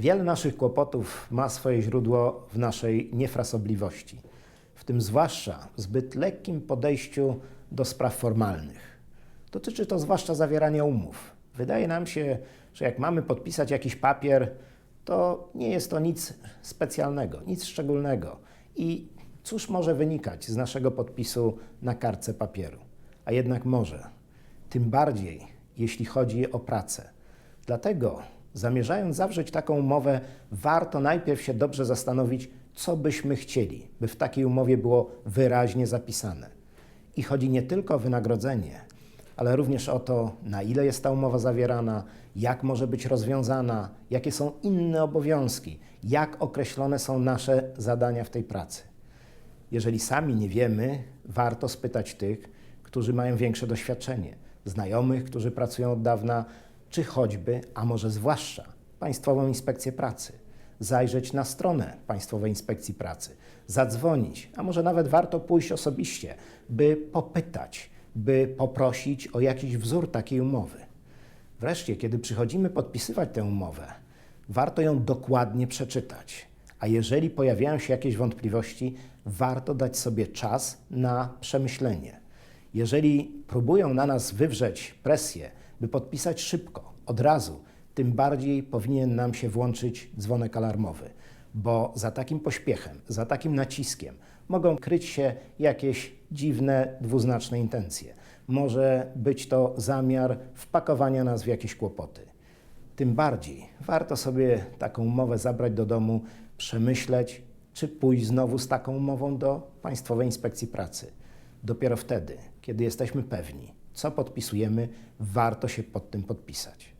Wiele naszych kłopotów ma swoje źródło w naszej niefrasobliwości, w tym zwłaszcza zbyt lekkim podejściu do spraw formalnych. Dotyczy to zwłaszcza zawierania umów. Wydaje nam się, że jak mamy podpisać jakiś papier, to nie jest to nic specjalnego, nic szczególnego. I cóż może wynikać z naszego podpisu na kartce papieru? A jednak może. Tym bardziej, jeśli chodzi o pracę. Dlatego, zamierzając zawrzeć taką umowę, warto najpierw się dobrze zastanowić, co byśmy chcieli, by w takiej umowie było wyraźnie zapisane. I chodzi nie tylko o wynagrodzenie, ale również o to, na ile jest ta umowa zawierana, jak może być rozwiązana, jakie są inne obowiązki, jak określone są nasze zadania w tej pracy. Jeżeli sami nie wiemy, warto spytać tych, którzy mają większe doświadczenie, znajomych, którzy pracują od dawna, czy choćby, a może zwłaszcza, Państwową Inspekcję Pracy. Zajrzeć na stronę Państwowej Inspekcji Pracy, zadzwonić, a może nawet warto pójść osobiście, by popytać, by poprosić o jakiś wzór takiej umowy. Wreszcie, kiedy przychodzimy podpisywać tę umowę, warto ją dokładnie przeczytać. A jeżeli pojawiają się jakieś wątpliwości, warto dać sobie czas na przemyślenie. Jeżeli próbują na nas wywrzeć presję, by podpisać szybko, od razu, tym bardziej powinien nam się włączyć dzwonek alarmowy, bo za takim pośpiechem, za takim naciskiem mogą kryć się jakieś dziwne, dwuznaczne intencje. Może być to zamiar wpakowania nas w jakieś kłopoty. Tym bardziej warto sobie taką umowę zabrać do domu, przemyśleć, czy pójść znowu z taką umową do Państwowej Inspekcji Pracy. Dopiero wtedy, kiedy jesteśmy pewni, co podpisujemy, warto się pod tym podpisać.